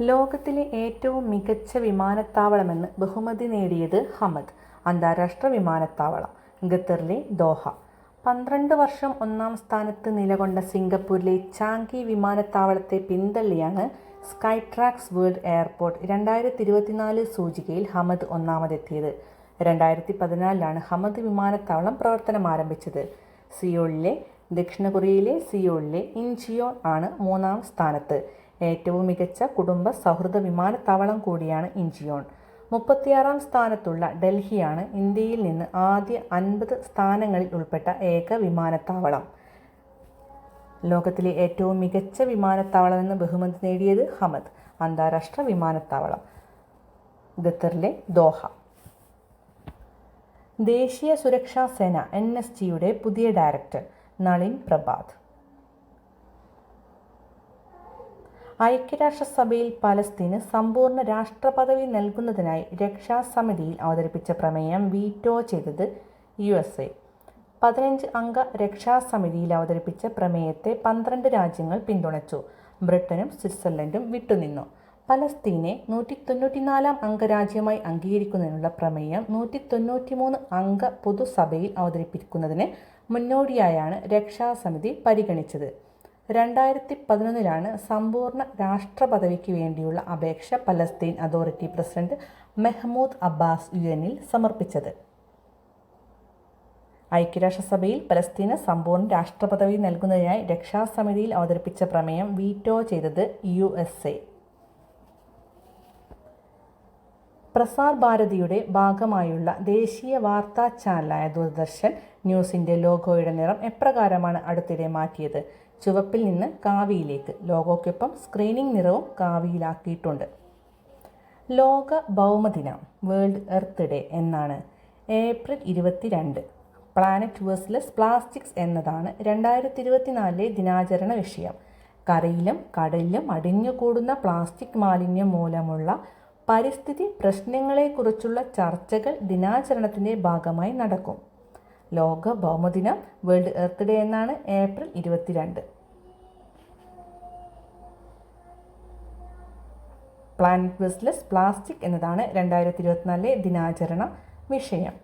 ലോകത്തിലെ ഏറ്റവും മികച്ച വിമാനത്താവളമെന്ന് ബഹുമതി നേടിയത് ഹമദ് അന്താരാഷ്ട്ര വിമാനത്താവളം ഖത്തറിലെ ദോഹ. പന്ത്രണ്ട് വർഷം ഒന്നാം സ്ഥാനത്ത് നിലകൊണ്ട സിംഗപ്പൂരിലെ ചാങ്കി വിമാനത്താവളത്തെ പിന്തള്ളിയാണ് സ്കൈട്രാക്സ് വേൾഡ് എയർപോർട്ട് രണ്ടായിരത്തി ഇരുപത്തിനാല് സൂചികയിൽ ഹമദ് ഒന്നാമതെത്തിയത്. രണ്ടായിരത്തി പതിനാലിലാണ് ഹമദ് വിമാനത്താവളം പ്രവർത്തനം ആരംഭിച്ചത് സിയോളിലെ ദക്ഷിണ കൊറിയയിലെ സിയോളിലെ ഇൻചിയോൺ ആണ് മൂന്നാം സ്ഥാനത്ത്. ഏറ്റവും മികച്ച കുടുംബ സൗഹൃദ വിമാനത്താവളം കൂടിയാണ് ഇൻചിയോൺ. മുപ്പത്തിയാറാം സ്ഥാനത്തുള്ള ഡൽഹിയാണ് ഇന്ത്യയിൽ നിന്ന് ആദ്യ അൻപത് സ്ഥാനങ്ങളിൽ ഉൾപ്പെട്ട ഏക വിമാനത്താവളം. ലോകത്തിലെ ഏറ്റവും മികച്ച വിമാനത്താവളം എന്ന് ബഹുമതി നേടിയത് ഹമദ് അന്താരാഷ്ട്ര വിമാനത്താവളം. ഖത്തറിലെ ദോഹ. ദേശീയ സുരക്ഷാ സേന എൻ എസ് ജിയുടെ പുതിയ ഡയറക്ടർ. നളിൻ പ്രഭാത്. ഐക്യരാഷ്ട്രസഭയിൽ പലസ്തീന് സമ്പൂർണ രാഷ്ട്രപദവി നൽകുന്നതിനായി രക്ഷാസമിതിയിൽ അവതരിപ്പിച്ച പ്രമേയം വീറ്റോ ചെയ്തത് യു എസ് എ. പതിനഞ്ച് അംഗ രക്ഷാസമിതിയിൽ അവതരിപ്പിച്ച പ്രമേയത്തെ പന്ത്രണ്ട് രാജ്യങ്ങൾ പിന്തുണച്ചു. ബ്രിട്ടനും സ്വിറ്റ്സർലൻഡും വിട്ടുനിന്നു. പലസ്തീനെ നൂറ്റി തൊണ്ണൂറ്റിനാലാം അംഗരാജ്യമായി അംഗീകരിക്കുന്നതിനുള്ള പ്രമേയം നൂറ്റി തൊണ്ണൂറ്റിമൂന്ന് അംഗ പൊതുസഭയിൽ അവതരിപ്പിക്കുന്നതിന് മുന്നോടിയായാണ് രക്ഷാസമിതി പരിഗണിച്ചത്. രണ്ടായിരത്തി പതിനൊന്നിലാണ് സമ്പൂർണ രാഷ്ട്രപദവിക്ക് വേണ്ടിയുള്ള അപേക്ഷ Palestine authority president Mahmoud Abbas U എനിൽ സമർപ്പിച്ചത്. ഐക്യരാഷ്ട്രസഭയിൽ പലസ്തീന് സമ്പൂർണ രാഷ്ട്രപദവി നൽകുന്നതിനായി രക്ഷാസമിതിയിൽ അവതരിപ്പിച്ച പ്രമേയം വീറ്റോ ചെയ്തത് യു എസ് എ. പ്രസാർ ഭാരതിയുടെ ഭാഗമായുള്ള ദേശീയ വാർത്താ ചാനലായ ദൂരദർശൻ ന്യൂസിന്റെ ലോഗോയുടെ നിറം എപ്രകാരമാണ് അടുത്തിടെ മാറ്റിയത്? ചുവപ്പിൽ നിന്ന് കാവിയിലേക്ക്. ലോഗോയ്ക്കൊപ്പം സ്ക്രീനിംഗ് നിറവും കാവിയിലാക്കിയിട്ടുണ്ട്. ലോക ഭൗമദിനം വേൾഡ് എർത്ത് ഡേ എന്നാണ്. ഏപ്രിൽ ഇരുപത്തിരണ്ട്. പ്ലാനറ്റ് വേഴ്സ്ലെസ് പ്ലാസ്റ്റിക്സ് എന്നതാണ് രണ്ടായിരത്തി ഇരുപത്തിനാലിലെ ദിനാചരണ വിഷയം. കരയിലും കടലിലും അടിഞ്ഞുകൂടുന്ന പ്ലാസ്റ്റിക് മാലിന്യം മൂലമുള്ള പരിസ്ഥിതി പ്രശ്നങ്ങളെക്കുറിച്ചുള്ള ചർച്ചകൾ ദിനാചരണത്തിന്റെ ഭാഗമായി നടക്കും. ലോക ഭൗമദിനം വേൾഡ് എർത്ത് ഡേ എന്നാണ് ഏപ്രിൽ ഇരുപത്തിരണ്ട്. പ്ലാനറ്റ് വെസ്ലെസ് പ്ലാസ്റ്റിക് എന്നതാണ് രണ്ടായിരത്തി ഇരുപത്തിനാലിലെ ദിനാചരണ വിഷയം.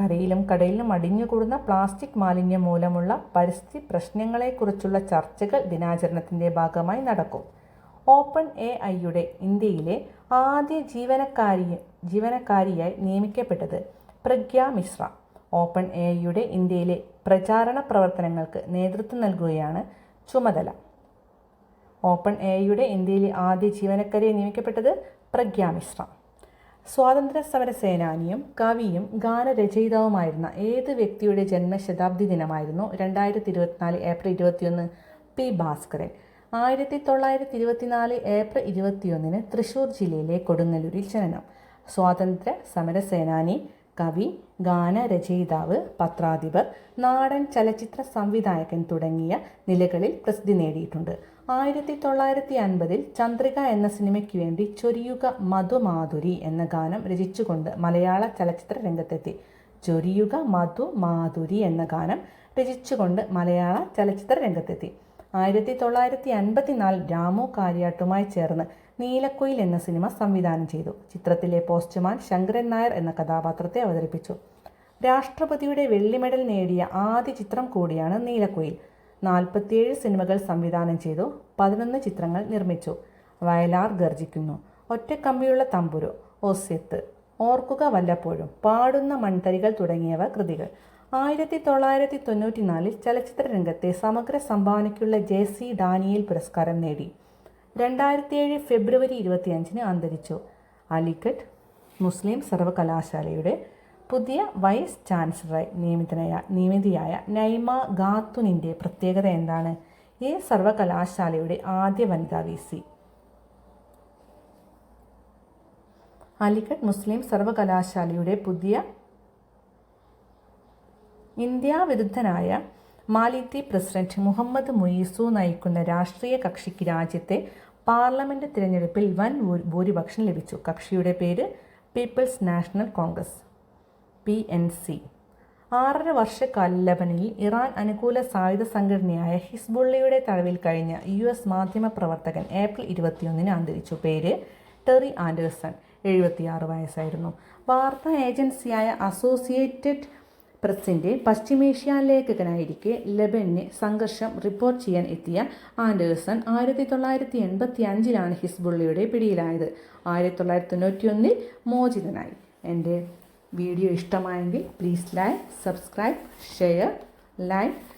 കരയിലും കടയിലും അടിഞ്ഞുകൂടുന്ന പ്ലാസ്റ്റിക് മാലിന്യം മൂലമുള്ള പരിസ്ഥിതി പ്രശ്നങ്ങളെക്കുറിച്ചുള്ള ചർച്ചകൾ ദിനാചരണത്തിന്റെ ഭാഗമായി നടക്കും. ഓപ്പൺ എ ഐയുടെ ഇന്ത്യയിലെ ആദ്യ ജീവനക്കാരിയെ ജീവനക്കാരിയായി നിയമിക്കപ്പെട്ടത് പ്രഗ്യ മിശ്ര. ഓപ്പൺ എ ഐയുടെ ഇന്ത്യയിലെ പ്രചാരണ പ്രവർത്തനങ്ങൾക്ക് നേതൃത്വം നൽകുകയാണ് ചുമതല. ഓപ്പൺ എ ഐയുടെ ഇന്ത്യയിലെ ആദ്യ ജീവനക്കാരിയെ നിയമിക്കപ്പെട്ടത് പ്രഗ്യ മിശ്ര. സ്വാതന്ത്ര്യ സമര സേനാനിയും കവിയും ഗാനരചയിതാവുമായിരുന്ന ഏത് വ്യക്തിയുടെ ജന്മശതാബ്ദി ദിനമായിരുന്നു രണ്ടായിരത്തി ഇരുപത്തിനാല് ഏപ്രിൽ ഇരുപത്തിയൊന്ന് പി ഭാസ്കരൻ. ആയിരത്തി തൊള്ളായിരത്തി ഇരുപത്തിനാല് ഏപ്രിൽ ഇരുപത്തിയൊന്നിന് തൃശൂർ ജില്ലയിലെ കൊടുങ്ങല്ലൂരിൽ ജനനം. സ്വാതന്ത്ര്യ സമര സേനാനി കവി ഗാനരചയിതാവ് പത്രാധിപർ നാടൻ ചലച്ചിത്ര സംവിധായകൻ തുടങ്ങിയ നിലകളിൽ പ്രസിദ്ധി നേടിയിട്ടുണ്ട്. ആയിരത്തി തൊള്ളായിരത്തി അൻപതിൽ ചന്ദ്രിക എന്ന സിനിമയ്ക്ക് വേണ്ടി ചൊരിയുക മധുമാധുരി എന്ന ഗാനം രചിച്ചുകൊണ്ട് മലയാള ചലച്ചിത്ര രംഗത്തെത്തി. ചൊരിയുക മധുമാധുരി എന്ന ഗാനം രചിച്ചുകൊണ്ട് മലയാള ചലച്ചിത്ര രംഗത്തെത്തി. ആയിരത്തി തൊള്ളായിരത്തി അൻപത്തിനാലിൽ രാമു കാര്യാട്ടുമായി ചേർന്ന് നീലക്കുയിൽ എന്ന സിനിമ സംവിധാനം ചെയ്തു. ചിത്രത്തിലെ പോസ്റ്റ്മാൻ ശങ്കരൻ നായർ എന്ന കഥാപാത്രത്തെ അവതരിപ്പിച്ചു. രാഷ്ട്രപതിയുടെ വെള്ളി മെഡൽ നേടിയ ആദ്യ ചിത്രം കൂടിയാണ് നീലക്കുയിൽ. നാൽപ്പത്തിയേഴ് സിനിമകൾ സംവിധാനം ചെയ്തു പതിനൊന്ന് ചിത്രങ്ങൾ നിർമ്മിച്ചു. വയലാർ ഗർജിക്കുന്നു ഒറ്റക്കമ്പിയുള്ള തമ്പുരു ഒസ്യത്ത് ഓർക്കുക വല്ലപ്പോഴും പാടുന്ന മൺതരികൾ തുടങ്ങിയവ കൃതികൾ. ആയിരത്തി തൊള്ളായിരത്തി തൊണ്ണൂറ്റിനാലിൽ ചലച്ചിത്ര രംഗത്തെ സമഗ്ര സംഭാവനയ്ക്കുള്ള ജെ സി ഡാനിയേൽ പുരസ്കാരം നേടി. രണ്ടായിരത്തിയേഴ് ഫെബ്രുവരി ഇരുപത്തിയഞ്ചിന് അന്തരിച്ചു. അലിഗഡ് മുസ്ലിം സർവകലാശാലയുടെ പുതിയ വൈസ് ചാൻസലറായി നിയമിതനായ നിയമിതയായ നൈമ ഖാത്തുനിന്റെ പ്രത്യേകത എന്താണ്? ഈ സർവകലാശാലയുടെ ആദ്യ വനിതാ വി സി. അലിഗഡ് മുസ്ലിം സർവകലാശാലയുടെ പുതിയ ഇന്ത്യ വിരുദ്ധനായ മാലിദ്വീപ് പ്രസിഡന്റ് മുഹമ്മദ് മുയീസു നയിക്കുന്ന രാഷ്ട്രീയ കക്ഷിക്ക് രാജ്യത്തെ പാർലമെന്റ് തിരഞ്ഞെടുപ്പിൽ വൻ ഭൂരിപക്ഷം ലഭിച്ചു. കക്ഷിയുടെ പേര് people's national congress P N C. ആറര വർഷക്കാല ലബനിൽ ഇറാൻ അനുകൂല സായുധ സംഘടനയായ ഹിസ്ബുള്ളയുടെ തടവിൽ കഴിഞ്ഞ യു എസ് മാധ്യമ പ്രവർത്തകൻ ഏപ്രിൽ ഇരുപത്തിയൊന്നിന് അന്തരിച്ചു. പേര് ടെറി ആൻഡേഴ്സൺ. എഴുപത്തിയാറ് വയസ്സായിരുന്നു. വാർത്താ ഏജൻസിയായ അസോസിയേറ്റഡ് പ്രസിന്റെ പശ്ചിമേഷ്യ ലേഖകനായിരിക്കെ ലബനിന് സംഘർഷം റിപ്പോർട്ട് ചെയ്യാൻ എത്തിയ ആൻഡേഴ്സൺ ആയിരത്തി തൊള്ളായിരത്തി എൺപത്തി അഞ്ചിലാണ് ഹിസ്ബുള്ളയുടെ പിടിയിലായത്. ആയിരത്തി തൊള്ളായിരത്തി തൊണ്ണൂറ്റി ഒന്നിൽ മോചിതനായി. എന്റെ വീഡിയോ ഇഷ്ടമായെങ്കിൽ please like subscribe share like